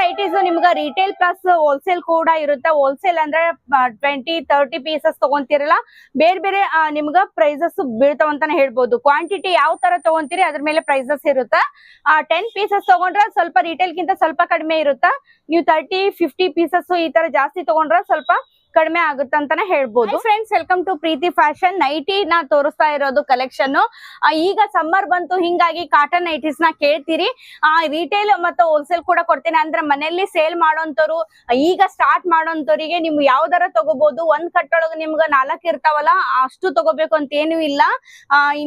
Nighties ನಿಮ್ಗೆ retail plus wholesale ಕೂಡ ಇರುತ್ತೆ. ಹೋಲ್ಸೇಲ್ ಅಂದ್ರೆ ಟ್ವೆಂಟಿ ತರ್ಟಿ ಪೀಸಸ್ ತಗೊಂತಿರಲ್ಲ, ಬೇರೆ ಬೇರೆ ನಿಮ್ಗ ಪ್ರೈಸಸ್ ಬೀಳ್ತಾವ ಅಂತಾನೆ ಹೇಳ್ಬೋದು. ಕ್ವಾಂಟಿಟಿ ಯಾವ ತರ ತಗೊಂತೀರಿ, ಅದ್ರ ಮೇಲೆ ಪ್ರೈಸಸ್ ಇರುತ್ತೆ. ಟೆನ್ ಪೀಸಸ್ ತಗೊಂಡ್ರೆ ಸ್ವಲ್ಪ ರಿಟೇಲ್ ಗಿಂತ ಸ್ವಲ್ಪ ಕಡಿಮೆ ಇರುತ್ತೆ. ನೀವು ತರ್ಟಿ ಫಿಫ್ಟಿ ಪೀಸಸ್ ಈ ತರ ಜಾಸ್ತಿ ತಗೊಂಡ್ರೆ ಸ್ವಲ್ಪ ಕಡಿಮೆ ಆಗುತ್ತೆ ಅಂತಾನೆ ಹೇಳ್ಬೋದು. Friends welcome to Preethi fashion nighty ನ ತೋರಿಸ್ತಾ ಇರೋದು ಕಲೆಕ್ಷನ್ ಈಗ ಸಮ್ಮರ್ ಬಂತು, ಹಿಂಗಾಗಿ ಕಾಟನ್ ನೈಟೀಸ್ನ ಕೇಳ್ತೀರಿ. ಆ ರಿಟೇಲ್ ಮತ್ತೆ ಹೋಲ್ಸೇಲ್ ಕೂಡ ಕೊಡ್ತೀನಿ. ಅಂದ್ರೆ ಮನೆಯಲ್ಲಿ ಸೇಲ್ ಮಾಡೋಂಥವ್ರು, ಈಗ ಸ್ಟಾರ್ಟ್ ಮಾಡೋಂಥವ್ರಿಗೆ ನಿಮ್ಗೆ ಯಾವ್ದಾರ ತಗೋಬಹುದು ಒಂದ್ ಕಟ್ಟೊಳಗ ನಿಮ್ಗ ನಾಲ್ಕ್ ಇರ್ತಾವಲ್ಲ, ಅಷ್ಟು ತಗೋಬೇಕು ಅಂತ ಏನು ಇಲ್ಲ.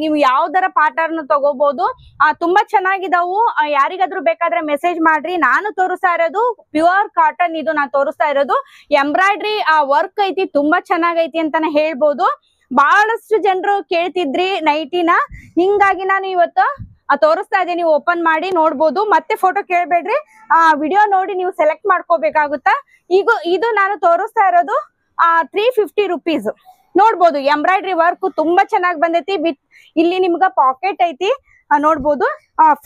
ನೀವು ಯಾವ್ದಾರ ಪಾಟರ್ನ್ ತಗೋಬಹುದು ತುಂಬಾ ಚೆನ್ನಾಗಿದಾವು. ಯಾರಿಗಾದ್ರೂ ಬೇಕಾದ್ರೆ ಮೆಸೇಜ್ ಮಾಡ್ರಿ. ನಾನು ತೋರಿಸ್ತಾ ಇರೋದು ಪ್ಯೂರ್ ಕಾಟನ್ ಇದು ನಾನು ತೋರಿಸ್ತಾ ಇರೋದು. ಎಂಬ್ರಾಯ್ಡ್ರಿ ಆ ವರ್ಕ್ ಐತಿ, ತುಂಬಾ ಚೆನ್ನಾಗೈತಿ ಅಂತಾನೆ ಹೇಳ್ಬೋದು. ಬಹಳಷ್ಟು ಜನರು ಕೇಳ್ತಿದ್ರಿ ನೈಟಿನ. ಹಿಂಗಾಗಿ ನಾನು ಇವತ್ತು ತೋರಿಸ್ತಾ ಇದೀನಿ ಓಪನ್ ಮಾಡಿ ನೋಡ್ಬೋದು. ಮತ್ತೆ ಫೋಟೋ ಕೇಳ್ಬೇಡ್ರಿ. ಆ ವಿಡಿಯೋ ನೋಡಿ ನೀವು ಸೆಲೆಕ್ಟ್ ಮಾಡ್ಕೋಬೇಕಾಗುತ್ತಾ? ಈಗ, ಇದು ನಾನು ತೋರಿಸ್ತಾ ಇರೋದು, ಆ ತ್ರೀ ಫಿಫ್ಟಿ ರುಪೀಸ್ ನೋಡ್ಬೋದು ಎಂಬ್ರಾಯ್ಡ್ರಿ ವರ್ಕ್ ತುಂಬಾ ಚೆನ್ನಾಗಿ ಬಂದೈತಿ. ವಿತ್, ಇಲ್ಲಿ ನಿಮ್ಗ ಪಾಕೆಟ್ ಐತಿ. ನೋಡ್ಬೋದು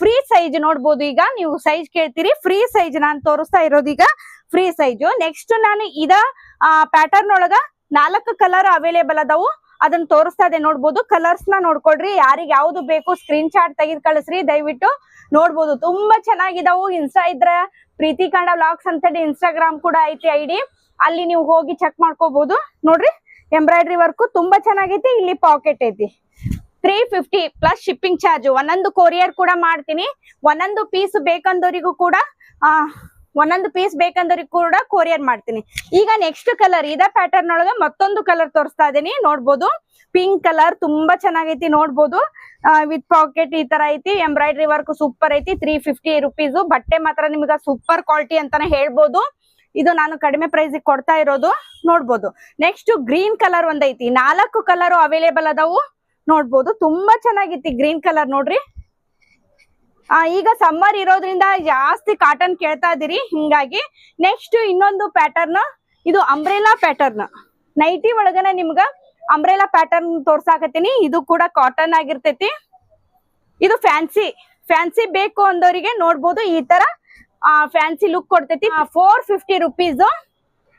ಫ್ರೀ ಸೈಜ್ ನೋಡ್ಬೋದು ಈಗ. ನೀವು ಸೈಜ್ ಕೇಳ್ತೀರಿ ಫ್ರೀ ಸೈಜ್ ನಾನು ತೋರಿಸ್ತಾ ಇರೋದು ಈಗ. ಫ್ರೀ ಸೈಜ್ ನೆಕ್ಸ್ಟ್ ನಾನು ಇದ ಪ್ಯಾಟರ್ನ್ ಒಳಗ ನಾಲ್ಕು ಕಲರ್ ಅವೈಲೇಬಲ್ ಅದಾವು. ಅದನ್ನ ತೋರಿಸ್ತಾ ಇದೆ, ನೋಡ್ಬೋದು. ಕಲರ್ಸ್ನ ನೋಡ್ಕೊಡ್ರಿ ಯಾರಿಗ ಯಾವ್ದು ಬೇಕು ಸ್ಕ್ರೀನ್ ಶಾಟ್ ತೆಗೆದ್ ಕಳಿಸ್ರಿ. ದಯವಿಟ್ಟು ನೋಡ್ಬೋದು. ತುಂಬಾ ಚೆನ್ನಾಗಿದಾವು. ಇನ್ಸ್ಟಾ ಇದ್ರ ಪ್ರೀತಿ ಕಂಡ ವ್ಲಾಗ್ಸ್ ಅಂತೇಳಿ ಇನ್ಸ್ಟಾಗ್ರಾಮ್ ಕೂಡ ಐತಿ ಐಡಿ ಅಲ್ಲಿ ನೀವು ಹೋಗಿ ಚೆಕ್ ಮಾಡ್ಕೋಬಹುದು ನೋಡ್ರಿ ಎಂಬ್ರಾಯ್ಡ್ರಿ ವರ್ಕ್ ತುಂಬಾ ಚೆನ್ನಾಗೈತಿ. ಇಲ್ಲಿ ಪಾಕೆಟ್ ಐತಿ. Three fifty plus shipping charge ಒಂದೊಂದು ಕೊರಿಯರ್ ಕೂಡ ಮಾಡ್ತೀನಿ. ಒಂದೊಂದು ಪೀಸ್ ಬೇಕಂದವರಿಗೂ ಕೂಡ, ಆ ಒಂದೊಂದು ಪೀಸ್ ಬೇಕಂದ್ರೆ ಕೂಡ ಕೊರಿಯರ್ ಮಾಡ್ತೀನಿ. ಈಗ ನೆಕ್ಸ್ಟ್ ಕಲರ್ ಇದೇ ಪ್ಯಾಟರ್ನ್ ಒಳಗೆ ಮತ್ತೊಂದು ಕಲರ್ ತೋರಿಸ್ತಾ ಇದೀನಿ. ನೋಡ್ಬೋದು. ಪಿಂಕ್ ಕಲರ್ ತುಂಬಾ ಚೆನ್ನಾಗೈತಿ, ನೋಡ್ಬೋದು. ವಿತ್ ಪಾಕೆಟ್ ಈ ತರ ಐತಿ ಎಂಬ್ರಾಯ್ಡ್ರಿ ವರ್ಕ್ ಸೂಪರ್ ಐತಿ ತ್ರೀ ಫಿಫ್ಟಿ ರುಪೀಸ್ ಬಟ್ಟೆ ಮಾತ್ರ ನಿಮ್ಗೆ ಸೂಪರ್ ಕ್ವಾಲಿಟಿ ಅಂತಾನೆ ಹೇಳ್ಬೋದು. ಇದು ನಾನು ಕಡಿಮೆ ಪ್ರೈಸ್ ಕೊಡ್ತಾ ಇರೋದು. ನೋಡ್ಬೋದು. ನೆಕ್ಸ್ಟ್ ಗ್ರೀನ್ ಕಲರ್ ಒಂದೈತಿ. ನಾಲ್ಕು ಕಲರ್ ಅವೈಲೇಬಲ್ ಅದಾವು. ನೋಡ್ಬೋದು. ತುಂಬಾ ಚೆನ್ನಾಗಿತ್ತು ಗ್ರೀನ್ ಕಲರ್ ನೋಡ್ರಿ. ಈಗ ಸಮ್ಮರ್ ಇರೋದ್ರಿಂದ ಜಾಸ್ತಿ ಕಾಟನ್ ಕೇಳ್ತಾ ಇದೀರಿ ಹಿಂಗಾಗಿ ನೆಕ್ಸ್ಟ್ ಇನ್ನೊಂದು ಪ್ಯಾಟರ್ನ್ ಇದು ಅಂಬ್ರೆಲಾ ಪ್ಯಾಟರ್ನ್ ನೈಟಿ ಒಳಗನ ನಿಮ್ಗ ಅಂಬ್ರೆಲಾ ಪ್ಯಾಟರ್ನ್ ತೋರ್ಸಾಕತ್ತೀನಿ. ಇದು ಕೂಡ ಕಾಟನ್ ಆಗಿರ್ತೈತಿ. ಇದು ಫ್ಯಾನ್ಸಿ ಫ್ಯಾನ್ಸಿ ಬೇಕು ಅಂದವರಿಗೆ ನೋಡ್ಬೋದು. ಈ ತರ, ಆ ಫ್ಯಾನ್ಸಿ ಲುಕ್ ಕೊಡ್ತೈತಿ. ಫೋರ್ ಫಿಫ್ಟಿ ರುಪೀಸ್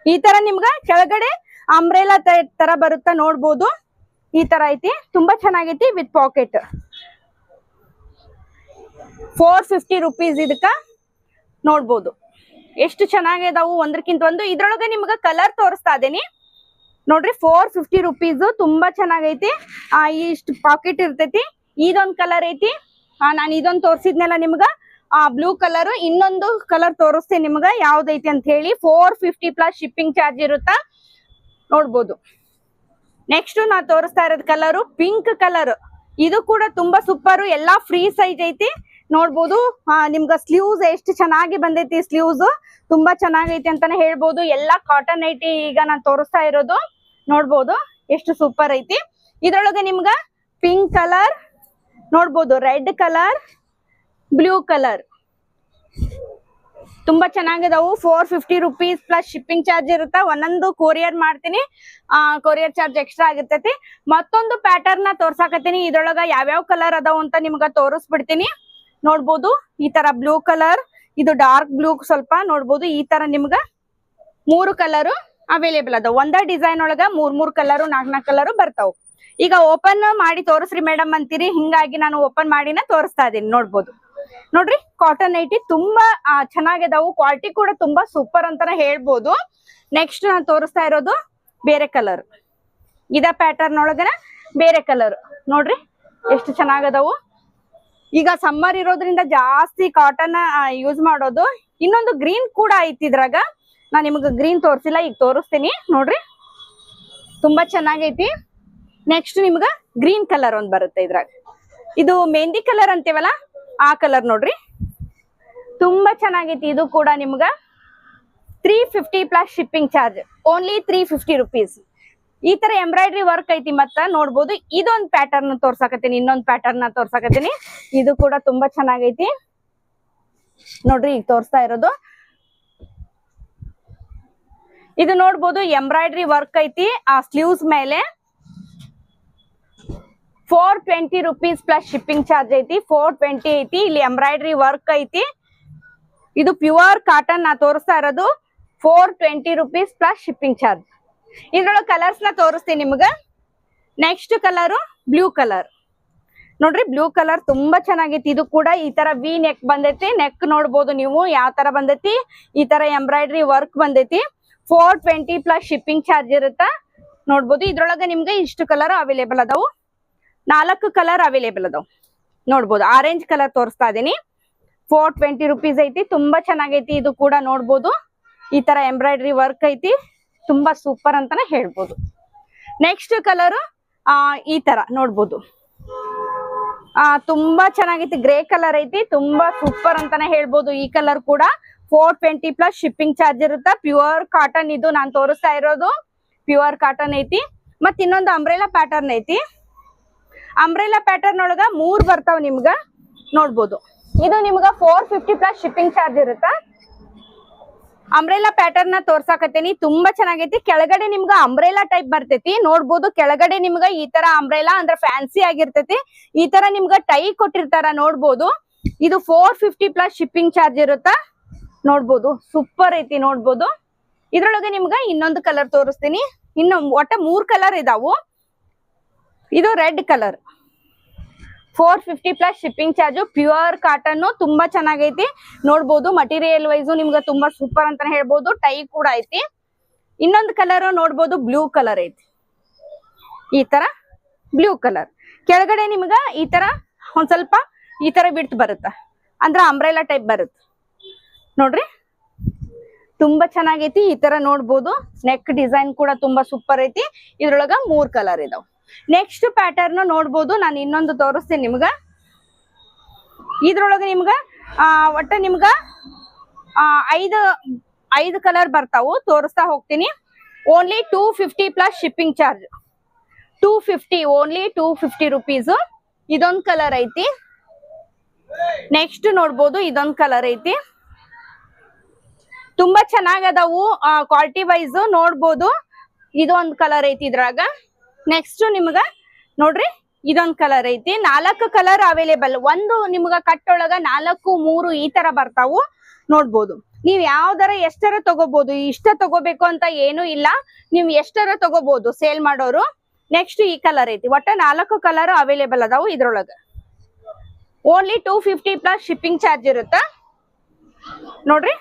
ಈ ತರ ನಿಮ್ಗ ಕೆಳಗಡೆ ಅಂಬ್ರೆಲಾ ತರ ಬರುತ್ತಾ ನೋಡ್ಬೋದು. ಈ ತರ ಐತಿ. ತುಂಬಾ ಚೆನ್ನಾಗೈತಿ with pocket four fifty rupees ಇದಕ್ಕ ನೋಡ್ಬೋದು. ಎಷ್ಟು ಚೆನ್ನಾಗಿದಾವು ಒಂದ್ರಕ್ಕಿಂತ ಒಂದು. ಇದ್ರೊಳಗೆ ನಿಮ್ಗ ಕಲರ್ ತೋರಿಸ್ತಾ ಇದೇನಿ. ನೋಡ್ರಿ ಫೋರ್ ಫಿಫ್ಟಿ ರುಪೀಸ್ ತುಂಬಾ ಚೆನ್ನಾಗೈತಿ. ಇಷ್ಟು ಪಾಕೆಟ್ ಇರ್ತೈತಿ. ಇದೊಂದ್ ಕಲರ್ ಐತಿ. ನಾನು ಇದೊಂದು ತೋರಿಸಿದ್ನೆಲ್ಲ ನಿಮ್ಗ. ಆ ಬ್ಲೂ ಕಲರ್ ಇನ್ನೊಂದು ಕಲರ್ ತೋರಿಸ್ತೀನಿ ನಿಮ್ಗ. ಯಾವ್ದೈತಿ ಅಂತ ಹೇಳಿ. Four fifty plus shipping charge ಇರುತ್ತಾ? ನೋಡ್ಬೋದು. ನೆಕ್ಸ್ಟ್ ನಾ ತೋರಿಸ್ತಾ ಇರೋದು ಕಲರು ಪಿಂಕ್ ಕಲರ್ ಇದು ಕೂಡ ತುಂಬಾ ಸೂಪರ್ ಎಲ್ಲಾ ಫ್ರೀ ಸೈಜ್ ಐತಿ. ನೋಡ್ಬೋದು. ನಿಮ್ಗ ಸ್ಲೀವ್ಸ್ ಎಷ್ಟು ಚೆನ್ನಾಗಿ ಬಂದೈತಿ ಸ್ಲೀವ್ಸ್ ತುಂಬಾ ಚೆನ್ನಾಗೈತಿ ಅಂತಾನೆ ಹೇಳ್ಬೋದು. ಎಲ್ಲಾ ಕಾಟನ್ ಐತಿ ಈಗ ನಾನ್ ತೋರಿಸ್ತಾ ಇರೋದು. ನೋಡ್ಬೋದು. ಎಷ್ಟು ಸೂಪರ್ ಐತಿ. ಇದ್ರೊಳಗೆ ನಿಮ್ಗ ಪಿಂಕ್ ಕಲರ್ ನೋಡ್ಬೋದು ರೆಡ್ ಕಲರ್ ಬ್ಲೂ ಕಲರ್ ತುಂಬಾ ಚೆನ್ನಾಗಿದಾವು. Four fifty rupees plus shipping charge ಇರುತ್ತೆ? ಒಂದೊಂದು ಕೊರಿಯರ್ ಮಾಡ್ತೀನಿ. ಕೊರಿಯರ್ ಚಾರ್ಜ್ ಎಕ್ಸ್ಟ್ರಾ ಆಗಿರ್ತೈತಿ. ಮತ್ತೊಂದು ಪ್ಯಾಟರ್ನ್ ತೋರ್ಸಾಕತ್ತೀನಿ. ಇದ್ರೊಳಗ ಯಾವ್ಯಾವ ಕಲರ್ ಅದಾವ ಅಂತ ನಿಮ್ಗ ತೋರಿಸ್ಬಿಡ್ತೀನಿ. ನೋಡ್ಬೋದು. ಈ ತರ ಬ್ಲೂ ಕಲರ್ ಇದು ಡಾರ್ಕ್ ಬ್ಲೂ ಸ್ವಲ್ಪ ನೋಡ್ಬೋದು. ಈ ತರ ನಿಮ್ಗ ಮೂರು ಕಲರ್ ಅವೈಲೇಬಲ್ ಅದಾವ. ಒಂದ ಡಿಸೈನ್ ಒಳಗ ಮೂರ್ ಮೂರ್ ಕಲರ್ ನಾಲ್ಕ್ ನಾಲ್ಕ್ ಕಲರ್ ಬರ್ತಾವ್. ಈಗ ಓಪನ್ ಮಾಡಿ ತೋರಿಸ್ರಿ ಮೇಡಮ್ ಅಂತೀರಿ. ಹಿಂಗಾಗಿ ನಾನು ಓಪನ್ ಮಾಡಿನ ತೋರಿಸ್ತಾ ಇದೀನಿ ನೋಡ್ಬೋದು. ನೋಡ್ರಿ ಕಾಟನ್ ಐಟಿ ತುಂಬಾ ಚೆನ್ನಾಗಿದಾವು. ಕ್ವಾಲಿಟಿ ಕೂಡ ತುಂಬಾ ಸೂಪರ್ ಅಂತಾನೆ ಹೇಳ್ಬೋದು. ನೆಕ್ಸ್ಟ್ ನಾನು ತೋರಿಸ್ತಾ ಇರೋದು ಬೇರೆ ಕಲರ್ ಇದ ಪ್ಯಾಟರ್ನ್ ಒಳಗನ ಬೇರೆ ಕಲರ್ ನೋಡ್ರಿ, ಎಷ್ಟು ಚೆನ್ನಾಗದಾವು. ಈಗ ಸಮ್ಮರ್ ಇರೋದ್ರಿಂದ ಜಾಸ್ತಿ ಕಾಟನ್ ಯೂಸ್ ಮಾಡೋದು. ಇನ್ನೊಂದು ಗ್ರೀನ್ ಕೂಡ ಐತಿ ಇದ್ರಾಗ. ನಾ ನಿಮ್ಗೆ ಗ್ರೀನ್ ತೋರಿಸಿಲ್ಲ, ಈಗ ತೋರಿಸ್ತೀನಿ. ನೋಡ್ರಿ. ತುಂಬಾ ಚೆನ್ನಾಗೈತಿ. ನೆಕ್ಸ್ಟ್ ನಿಮ್ಗ ಗ್ರೀನ್ ಕಲರ್ ಒಂದ್ ಬರುತ್ತೆ ಇದ್ರಾಗ. ಇದು ಮೆಹಂದಿ ಕಲರ್ ಅಂತೀವಲ್ಲ, ಆ ಕಲರ್ ನೋಡ್ರಿ. ತುಂಬಾ ಚೆನ್ನಾಗೈತಿ ಇದು ಕೂಡ ನಿಮ್ಗ. Three fifty plus shipping charge only three fifty rupees ಈ ತರ ಎಂಬ್ರಾಯ್ಡ್ರಿ ವರ್ಕ್ ಐತಿ ಮತ್ತ ನೋಡ್ಬೋದು. ಇದೊಂದ್ ಪ್ಯಾಟರ್ನ್ ತೋರ್ಸಾಕತ್ತೀನಿ, ಇನ್ನೊಂದ್ ಪ್ಯಾಟರ್ನ್ನ ತೋರ್ಸಾಕತ್ತೀನಿ. ಇದು ಕೂಡ ತುಂಬಾ ಚೆನ್ನಾಗೈತಿ. ನೋಡ್ರಿ, ಈಗ ತೋರಿಸ್ತಾ ಇರೋದು. ಇದು ನೋಡ್ಬೋದು ಎಂಬ್ರಾಯ್ಡ್ರಿ ವರ್ಕ್ ಐತಿ. ಆ ಸ್ಲೀವ್ಸ್ ಮೇಲೆ four twenty rupees plus shipping charge ಐತಿ. ಫೋರ್ ಟ್ವೆಂಟಿ ಐತಿ. ಇಲ್ಲಿ ಎಂಬ್ರಾಯ್ಡ್ರಿ ವರ್ಕ್ ಐತಿ. ಇದು ಪ್ಯೂರ್ ಕಾಟನ್ ನಾ ತೋರಿಸ್ತಾ ಇರೋದು. Four twenty rupees plus shipping charge ಇದ್ರೊಳಗೆ ಕಲರ್ಸ್ನ ತೋರಿಸ್ತೀನಿ ನಿಮ್ಗ. ನೆಕ್ಸ್ಟ್ ಕಲರ್ ಬ್ಲೂ ಕಲರ್ ನೋಡ್ರಿ ಬ್ಲೂ ಕಲರ್ ತುಂಬಾ ಚೆನ್ನಾಗೈತಿ. ಇದು ಕೂಡ ಈ ತರ ವಿ ನೆಕ್ ಬಂದೈತಿ. ನೆಕ್ ನೋಡ್ಬೋದು ನೀವು, ಯಾವ ತರ ಬಂದೈತಿ. ಈ ತರ ಎಂಬ್ರಾಯ್ಡ್ರಿ ವರ್ಕ್ ಬಂದೈತಿ. Four twenty plus shipping charge ಇರುತ್ತ? ನೋಡ್ಬೋದು, ಇದ್ರೊಳಗೆ ನಿಮ್ಗೆ ಇಷ್ಟು ಕಲರ್ ಅವೈಲೇಬಲ್ ಅದಾವು. ನಾಲ್ಕು ಕಲರ್ ಅವೈಲೇಬಲ್ ಅದಾವು. ನೋಡ್ಬೋದು ಆರೆಂಜ್ ಕಲರ್ ತೋರಿಸ್ತಾ ಇದೀನಿ. ಫೋರ್ ಟ್ವೆಂಟಿ ರುಪೀಸ್ ಐತಿ. ತುಂಬಾ ಚೆನ್ನಾಗೈತಿ. ಇದು ಕೂಡ ನೋಡ್ಬೋದು. ಈ ತರ ಎಂಬ್ರಾಯ್ಡ್ರಿ ವರ್ಕ್ ಐತಿ. ತುಂಬಾ ಸೂಪರ್ ಅಂತಾನೆ ಹೇಳ್ಬೋದು. ನೆಕ್ಸ್ಟ್ ಕಲರ್ ಆ, ಈ ತರ ನೋಡ್ಬೋದು. ಆ, ತುಂಬಾ ಚೆನ್ನಾಗೈತಿ ಗ್ರೇ ಕಲರ್ ಐತಿ, ತುಂಬಾ ಸೂಪರ್ ಅಂತಾನೆ ಹೇಳ್ಬೋದು. ಈ ಕಲರ್ ಕೂಡ four twenty plus shipping charge ಇರುತ್ತೆ. ಪ್ಯೂರ್ ಕಾಟನ್ ಇದು ನಾನ್ ತೋರಿಸ್ತಾ ಇರೋದು. ಪ್ಯೂರ್ ಕಾಟನ್ ಐತಿ. ಮತ್ ಇನ್ನೊಂದು ಅಂಬ್ರೆಲಾ ಪ್ಯಾಟರ್ನ್ ಐತಿ. ಅಂಬ್ರೆಲಾ ಪ್ಯಾಟರ್ನ್ ಒಳಗ ಮೂರ್ ಬರ್ತಾವ್ ನಿಮ್ಗ ನೋಡ್ಬೋದು. ಇದು ನಿಮ್ಗ four fifty plus shipping charge ಇರುತ್ತಾ. ಅಂಬ್ರೆಲಾ ಪ್ಯಾಟರ್ನ್ನ ತೋರ್ಸಾಕತ್ತೇನಿ. ತುಂಬಾ ಚೆನ್ನಾಗೈತಿ. ಕೆಳಗಡೆ ನಿಮ್ಗ ಅಂಬ್ರೆಲಾ ಟೈಪ್ ಬರ್ತೈತಿ. ನೋಡ್ಬೋದು ಕೆಳಗಡೆ ನಿಮ್ಗ ಈ ತರ ಅಂಬ್ರೆಲಾ ಅಂದ್ರೆ ಫ್ಯಾನ್ಸಿ ಆಗಿರ್ತೈತಿ. ಈ ತರ ನಿಮ್ಗ ಟೈ ಕೊಟ್ಟಿರ್ತಾರ ನೋಡ್ಬೋದು. ಇದು four fifty plus shipping charge ಇರುತ್ತ? ನೋಡ್ಬೋದು. ಸೂಪರ್ ಐತಿ ನೋಡ್ಬೋದು. ಇದ್ರೊಳಗೆ ನಿಮ್ಗ ಇನ್ನೊಂದು ಕಲರ್ ತೋರಿಸ್ತೀನಿ. ಇನ್ನು ಒಟ್ಟ ಮೂರ್ ಕಲರ್ ಇದಾವು. ಇದು red colour four fifty plus shipping charge pure cotton ತುಂಬಾ ಚೆನ್ನಾಗೈತಿ. ನೋಡ್ಬೋದು ಮಟೀರಿಯಲ್ ವೈಸ್ ನಿಮ್ಗೆ ತುಂಬಾ ಸೂಪರ್ ಅಂತಾನೆ ಹೇಳ್ಬೋದು. ಟೈ ಕೂಡ ಐತಿ. ಇನ್ನೊಂದು ಕಲರ್ ನೋಡ್ಬೋದು ಬ್ಲೂ ಕಲರ್ ಐತಿ. ಈ ತರ ಬ್ಲೂ ಕಲರ್ ಕೆಳಗಡೆ ನಿಮ್ಗ ಈ ತರ ಒಂದ್ ಸ್ವಲ್ಪ ಈ ತರ ಬಿಡ್ತು ಬರುತ್ತ. ಅಂದ್ರೆ ಅಂಬ್ರೆಲಾ ಟೈಪ್ ಬರುತ್ತೆ. ನೋಡ್ರಿ? ತುಂಬಾ ಚೆನ್ನಾಗೈತಿ. ಈ ತರ ನೋಡ್ಬೋದು. ನೆಕ್ ಡಿಸೈನ್ ಕೂಡ ತುಂಬಾ ಸೂಪರ್ ಐತಿ. ಇದ್ರೊಳಗ ಮೂರ್ ಕಲರ್ ಇದಾವ್. ನೆಕ್ಸ್ಟ್ ಪ್ಯಾಟರ್ನ್ ನೋಡ್ಬೋದು. ನಾನು ಇನ್ನೊಂದು ತೋರಿಸ್ತೀನಿ ನಿಮ್ಗ. ಇದ್ರೊಳಗೆ ನಿಮ್ಗ ಒಟ್ಟು ನಿಮ್ಗ ಐದು ಐದು ಕಲರ್ ಬರ್ತಾವು. ತೋರಿಸ್ತಾ ಹೋಗ್ತೀನಿ. Only two fifty plus shipping charge two fifty only two fifty rupees ಇದೊಂದು ಕಲರ್ ಐತಿ. ನೆಕ್ಸ್ಟ್ ನೋಡ್ಬೋದು, ಇದೊಂದು ಕಲರ್ ಐತಿ. ತುಂಬಾ ಚೆನ್ನಾಗದಾವು ಕ್ವಾಲಿಟಿ ವೈಸ್ ನೋಡ್ಬೋದು. ಇದೊಂದು ಕಲರ್ ಐತಿ ಇದ್ರಾಗ. ನೆಕ್ಸ್ಟ್ ನಿಮ್ಗ ನೋಡ್ರಿ ಇದೊಂದ್ ಕಲರ್ ಐತಿ. ನಾಲ್ಕು ಕಲರ್ ಅವೈಲೇಬಲ್ ಒಂದು ನಿಮ್ಗ ಕಟ್ಟೊಳಗ ನಾಲ್ಕು, ಮೂರು ಈ ತರ ಬರ್ತಾವು. ನೋಡ್ಬೋದು. ನೀವ್ ಯಾವ್ದಾರ ಎಷ್ಟರ ತಗೋಬಹುದು ಇಷ್ಟ ತಗೋಬೇಕು ಅಂತ ಏನು ಇಲ್ಲ. ನೀವ್ ಎಷ್ಟರ ತಗೋಬಹುದು ಸೇಲ್ ಮಾಡೋರು. ನೆಕ್ಸ್ಟ್ ಈ ಕಲರ್ ಐತಿ. ಒಟ್ಟ ನಾಲ್ಕು ಕಲರ್ ಅವೈಲೇಬಲ್ ಅದಾವು ಇದ್ರೊಳಗ. Only two fifty plus shipping charge ಇರುತ್ತ? ನೋಡ್ರಿ.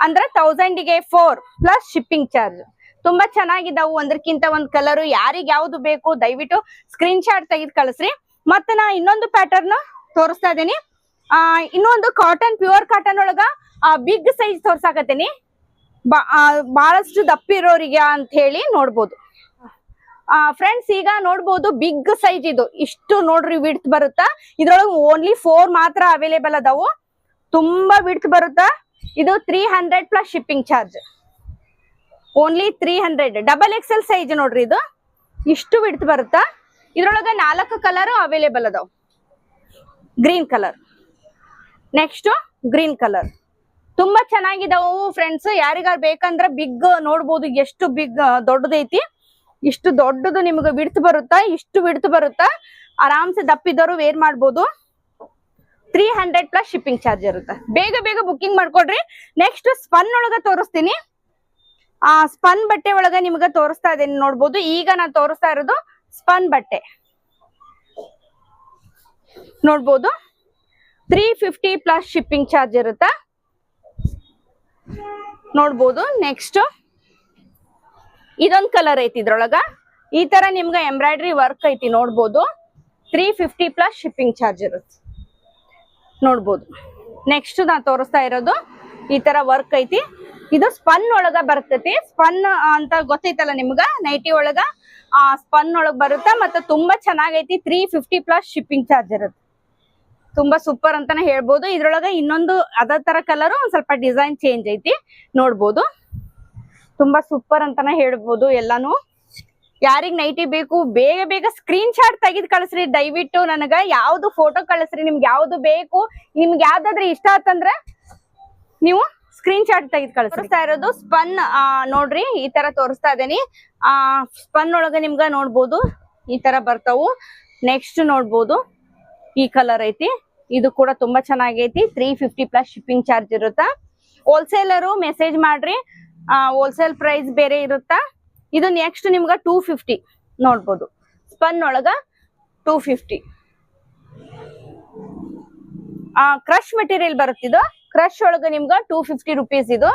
ಅಂದ್ರೆ ತೌಸಂಡಿಗೆ ಫೋರ್ ಪ್ಲಸ್ ಶಿಪ್ಪಿಂಗ್ ಚಾರ್ಜ್ ತುಂಬಾ ಚೆನ್ನಾಗಿದಾವು. ಒಂದ್ರಕ್ಕಿಂತ ಒಂದ್ ಕಲರ್ ಯಾರಿಗ್ ಯಾವ್ದು ಬೇಕು ದಯವಿಟ್ಟು ಸ್ಕ್ರೀನ್ ಶಾಟ್ ತೆಗೆದು ಕಳಿಸ್ರಿ. ಮತ್ತೆ ನಾ ಇನ್ನೊಂದು ಪ್ಯಾಟರ್ನ್ ತೋರಿಸ್ತಾ ಇದೀನಿ ಆ, ಇನ್ನೊಂದು ಕಾಟನ್ ಪ್ಯೂರ್ ಕಾಟನ್ ಒಳಗ ಬಿಗ್ ಸೈಜ್ ತೋರ್ಸಾಕತ್ತೀನಿ. ಬಾ- ದಪ್ಪ ಬಹಳಷ್ಟು ದಪ್ಪಿರೋರಿಗೆ ಅಂತ ಹೇಳಿ ನೋಡ್ಬೋದು ಫ್ರೆಂಡ್ಸ್ ಈಗ ನೋಡ್ಬೋದು ಬಿಗ್ ಸೈಜ್ ಇದು. ಇಷ್ಟು ನೋಡ್ರಿ ವಿಡ್ತ್ ಬರುತ್ತಾ? ಇದ್ರೊಳಗೆ ಓನ್ಲಿ ಫೋರ್ ಮಾತ್ರ ಅವೈಲೇಬಲ್ ಅದಾವು. ತುಂಬಾ ವಿಡ್ತ್ ಬರುತ್ತಾ? ಇದು three hundred plus shipping charge only three hundred double XL size ನೋಡ್ರಿ ಇದು. ಇಷ್ಟು ಬಿಡ್ತು ಬರುತ್ತಾ? ಇದ್ರೊಳಗ ನಾಲ್ಕು ಕಲರ್ ಅವೈಲೇಬಲ್ ಅದಾವ. Green colour next green colour ತುಂಬಾ ಚೆನ್ನಾಗಿದಾವು ಫ್ರೆಂಡ್ಸ್ ಯಾರಿಗಾರು ಬೇಕಂದ್ರ ಬಿಗ್ ನೋಡ್ಬೋದು. ಎಷ್ಟು ಬಿಗ್ ದೊಡ್ಡದೈತಿ. ಇಷ್ಟು ದೊಡ್ಡದು ನಿಮ್ಗೆ ಬಿಡ್ತು ಬರುತ್ತಾ? ಇಷ್ಟು ಬಿಡ್ತು ಬರುತ್ತಾ? ಆರಾಮ್ಸೆ ದಪ್ಪಿದವರು ವೇರ್ ಮಾಡ್ಬೋದು. Three hundred plus shipping charge ಇರುತ್ತೆ. ಬೇಗ ಬೇಗ ಬುಕ್ಕಿಂಗ್ ಮಾಡ್ಕೊಡ್ರಿ. ನೆಕ್ಸ್ಟ್ ಸ್ಪನ್ ಒಳಗ ತೋರಿಸ್ತೀನಿ. ಆ ಸ್ಪನ್ ಬಟ್ಟೆ ಒಳಗ ನಿಮ್ಗೆ ತೋರಿಸ್ತಾ ಇದ್ದೀನಿ ನೋಡ್ಬೋದು. ಈಗ ನಾನು ತೋರಿಸ್ತಾ ಇರೋದು ಸ್ಪನ್ ಬಟ್ಟೆ. ನೋಡ್ಬೋದು. Three fifty plus shipping charge ಇರುತ್ತ? ನೋಡ್ಬೋದು. ನೆಕ್ಸ್ಟ್ ಇದೊಂದು ಕಲರ್ ಐತಿ ಇದ್ರೊಳಗ. ಈ ತರ ನಿಮ್ಗೆ ಎಂಬ್ರಾಯ್ಡ್ರಿ ವರ್ಕ್ ಐತಿ ನೋಡ್ಬೋದು. Three fifty plus shipping charge ಇರುತ್ತೆ. ನೋಡ್ಬೋದು. ನೆಕ್ಸ್ಟ್ ನಾ ತೋರಿಸ್ತಾ ಇರೋದು ಈ ತರ ವರ್ಕ್ ಐತಿ. ಇದು ಸ್ಪನ್ ಒಳಗ ಬರ್ತೈತಿ. ಸ್ಪನ್ ಅಂತ ಗೊತ್ತೈತಲ್ಲ ನಿಮ್ಗ? ನೈಟಿ ಒಳಗ ಸ್ಪನ್ ಒಳಗ್ ಬರುತ್ತೆ ಮತ್ತೆ ತುಂಬಾ ಚೆನ್ನಾಗೈತಿ. Three fifty plus shipping charge ಇರುತ್ತೆ. ತುಂಬಾ ಸೂಪರ್ ಅಂತಾನೆ ಹೇಳ್ಬೋದು. ಇದ್ರೊಳಗ ಇನ್ನೊಂದು ಅದೇ ತರ ಕಲರ್ ಒಂದ್ ಸ್ವಲ್ಪ ಡಿಸೈನ್ ಚೇಂಜ್ ಐತಿ. ನೋಡ್ಬೋದು. ತುಂಬಾ ಸೂಪರ್ ಅಂತಾನೆ ಹೇಳ್ಬೋದು ಎಲ್ಲಾನು. ಯಾರಿಗ್ ನೈಟಿ ಬೇಕು, ಬೇಗ ಬೇಗ ಸ್ಕ್ರೀನ್ ಶಾಟ್ ತೆಗೆದು ಕಳಿಸ್ರಿ. ದಯವಿಟ್ಟು ನನಗ ಯಾವ್ದು ಫೋಟೋ ಕಳಿಸ್ರಿ. ನಿಮ್ಗೆ ಯಾವ್ದು ಬೇಕು, ನಿಮ್ಗೆ ಯಾವ್ದಾದ್ರೆ ಇಷ್ಟ ಆತಂದ್ರೆ ನೀವು ಸ್ಕ್ರೀನ್ ಶಾಟ್ ತೆಗೆದು ಕಳಿಸ್ತಾ ಇರೋದು ಸ್ಪನ್ ನೋಡ್ರಿ, ಈ ತರ ತೋರಿಸ್ತಾ ಇದೀನಿ. ಆ ಸ್ಪನ್ ಒಳಗ ನಿಮ್ಗ ನೋಡ್ಬೋದು. ಈ ತರ ಬರ್ತಾವು. ನೆಕ್ಸ್ಟ್ ನೋಡ್ಬೋದು. ಈ ಕಲರ್ ಐತಿ. ಇದು ಕೂಡ ತುಂಬಾ ಚೆನ್ನಾಗೈತಿ. Three fifty plus shipping charge ಇರುತ್ತಾ? ಹೋಲ್ಸೇಲರು ಮೆಸೇಜ್ ಮಾಡ್ರಿ. ಹೋಲ್ಸೇಲ್ ಪ್ರೈಸ್ ಬೇರೆ ಇರುತ್ತಾ? ಇದು ನೆಕ್ಸ್ಟ್ ನಿಮ್ಗ ಟೂ ಫಿಫ್ಟಿ ನೋಡ್ಬೋದು. ಸ್ಪನ್ ಒಳಗ ಟೂ ಫಿಫ್ಟಿ ಕ್ರಶ್ ಮೆಟೀರಿಯಲ್ ಬರುತ್ತಿದು. ಕ್ರಶ್ ಒಳಗ ನಿಮ್ಗ ಟೂ ಫಿಫ್ಟಿ ರುಪೀಸ್ ಇದು.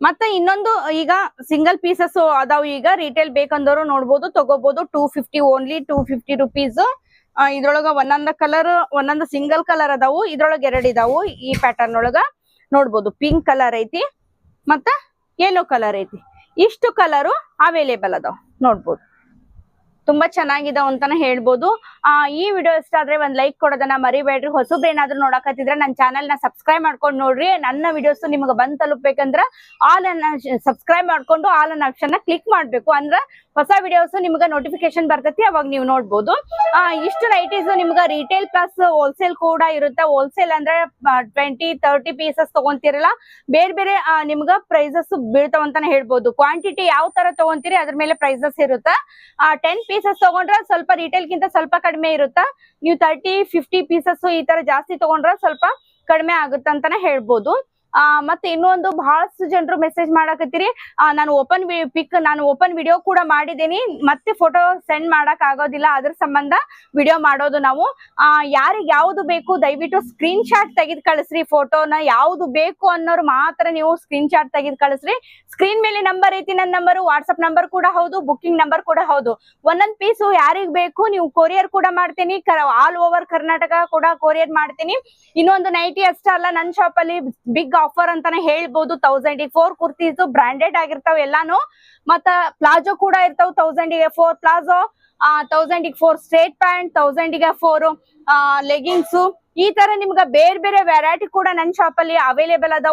ಮತ್ತೆ ಇನ್ನೊಂದು ಈಗ ಸಿಂಗಲ್ ಪೀಸಸ್ ಅದಾವ ಈಗ. ರಿಟೇಲ್ ಬೇಕಂದವರು ನೋಡ್ಬೋದು ತಗೋಬಹುದು two fifty only two fifty rupees ಇದ್ರೊಳಗ ಒಂದೊಂದ ಕಲರ್ ಒಂದೊಂದ ಸಿಂಗಲ್ ಕಲರ್ ಅದಾವು. ಇದ್ರೊಳಗ ಎರಡು ಇದಾವು ಈ ಪ್ಯಾಟರ್ನ್ ಒಳಗ. ನೋಡ್ಬೋದು. ಪಿಂಕ್ ಕಲರ್ ಐತಿ. ಮತ್ತ ಯೆಲ್ಲೋ ಕಲರ್ ಐತಿ. ಇಷ್ಟು ಕಲರು ಅವೈಲೇಬಲ್ ಅದಾವ. ನೋಡ್ಬೋದು. ತುಂಬಾ ಚೆನ್ನಾಗಿದೆ ಅಂತಾನೆ ಹೇಳ್ಬೋದು. ಆ, ಈ ವಿಡಿಯೋ ಇಷ್ಟ ಆದ್ರೆ ಒಂದ್ ಲೈಕ್ ಕೊಡೋದನ್ನ ಮರಿಬೇಡ್ರಿ. ಹೊಸಬ್ರು ಏನಾದ್ರು ನೋಡಕತ್ತಿದ್ರೆ ನನ್ನ ಚಾನೆಲ್ನ ಸಬ್ಸ್ಕ್ರೈಬ್ ಮಾಡ್ಕೊಂಡು ನೋಡ್ರಿ. ನನ್ನ ವಿಡಿಯೋಸ್ ನಿಮ್ಗೆ ಬಂದ್ ತಲುಪ್ಬೇಕಂದ್ರ ಆಲ್ ಅನ್ನ ಸಬ್ಸ್ಕ್ರೈಬ್ ಮಾಡ್ಕೊಂಡು ಆಲ್ ಅನ್ನ ಆಪ್ಷನ್ನ ಕ್ಲಿಕ್ ಮಾಡ್ಬೇಕು. ಅಂದ್ರ ಹೊಸ ವಿಡಿಯೋಸ್ ನಿಮ್ಗೆ ನೋಟಿಫಿಕೇಶನ್ ಬರ್ತೈತಿ, ಅವಾಗ ನೀವು ನೋಡ್ಬೋದು. ಇಷ್ಟು ನೈಟೀಸ್ ನಿಮ್ಗೆ ರಿಟೇಲ್ ಪ್ಲಸ್ ಹೋಲ್ಸೇಲ್ ಕೂಡ ಇರುತ್ತೆ. ಹೋಲ್ಸೇಲ್ ಅಂದ್ರೆ ಟ್ವೆಂಟಿ ತರ್ಟಿ ಪೀಸಸ್ ತಗೊಂತಿರಲ್ಲ, ಬೇರೆ ಬೇರೆ ನಿಮ್ಗ ಪ್ರೈಸಸ್ ಬೀಳ್ತಾವಂತಾನೆ ಹೇಳ್ಬೋದು. ಕ್ವಾಂಟಿಟಿ ಯಾವ ತರ ತಗೊಂತೀರಿ, ಅದ್ರ ಮೇಲೆ ಪ್ರೈಸಸ್ ಇರುತ್ತೆ. ಟೆನ್ ಪೀಸಸ್ ತಗೊಂಡ್ರೆ ಸ್ವಲ್ಪ ರಿಟೇಲ್ ಗಿಂತ ಸ್ವಲ್ಪ ಕಡಿಮೆ ಇರುತ್ತಾ? ನೀವು ತರ್ಟಿ ಫಿಫ್ಟಿ ಪೀಸಸ್ ಈ ತರ ಜಾಸ್ತಿ ತಗೊಂಡ್ರೆ ಸ್ವಲ್ಪ ಕಡಿಮೆ ಆಗುತ್ತೆ ಅಂತಾನೆ ಹೇಳ್ಬೋದು. ಆ, ಮತ್ತೆ ಇನ್ನೊಂದು ಬಹಳಷ್ಟು ಜನರು ಮೆಸೇಜ್ ಮಾಡಕತ್ತೀರಿ. ನಾನು ಓಪನ್ ಪಿಕ್ ನಾನು ಓಪನ್ ವಿಡಿಯೋ ಕೂಡ ಮಾಡಿದ್ದೀನಿ. ಮತ್ತೆ ಫೋಟೋ ಸೆಂಡ್ ಮಾಡಕ್ ಆಗೋದಿಲ್ಲ. ಅದ್ರ ಸಂಬಂಧ ವಿಡಿಯೋ ಮಾಡೋದು ನಾವು. ಆ, ಯಾರಿಗೆ ಯಾವ್ದು ಬೇಕು ದಯವಿಟ್ಟು ಸ್ಕ್ರೀನ್ ಶಾಟ್ ತೆಗೆದು ಕಳಿಸ್ರಿ ಫೋಟೋನ ಯಾವ್ದು ಬೇಕು ಅನ್ನೋರು ಮಾತ್ರ ನೀವು ಸ್ಕ್ರೀನ್ ಶಾಟ್ ತೆಗೆದು ಕಳಿಸ್ರಿ. ಸ್ಕ್ರೀನ್ ಮೇಲೆ ನಂಬರ್ ಐತಿ ನನ್ನ ನಂಬರ್ ವಾಟ್ಸ್ಆಪ್ ನಂಬರ್ ಕೂಡ ಹೌದು ಬುಕಿಂಗ್ ನಂಬರ್ ಕೂಡ ಹೌದು. ಒಂದೊಂದ್ ಪೀಸು ಯಾರಿಗ್ ಬೇಕು ನೀವು ಕೊರಿಯರ್ ಕೂಡ ಮಾಡ್ತೀನಿ. ಆಲ್ ಓವರ್ ಕರ್ನಾಟಕ ಕೂಡ ಕೊರಿಯರ್ ಮಾಡ್ತೀನಿ. ಇನ್ನೊಂದು ನೈಟಿ ಅಷ್ಟೇ ಅಲ್ಲ ನನ್ನ ಶಾಪ್ ಅಲ್ಲಿ ಬಿಗ್ ಆಫರ್ ಅಂತಾನೆ ಹೇಳ್ಬೋದು. ತೌಸಂಡ್ ಫೋರ್ ಕುರ್ತೀಸ್ ಬ್ರಾಂಡೆಡ್ ಆಗಿರ್ತಾವ ಎಲ್ಲಾನು. ಮತ್ತ ಪ್ಲಾಜೋ ಕೂಡ ಇರ್ತಾವ ತೌಸಂಡ್ಗೆ four palazzo thousand four straight pant ತೌಸಂಡ್ಗೆ four leggings ಈ ತರ ನಿಮ್ಗ ಬೇರೆ ಬೇರೆ ವೆರೈಟಿ ಕೂಡ ನನ್ನ ಶಾಪ್ ಅಲ್ಲಿ ಅವೈಲೇಬಲ್ ಅದಾವು.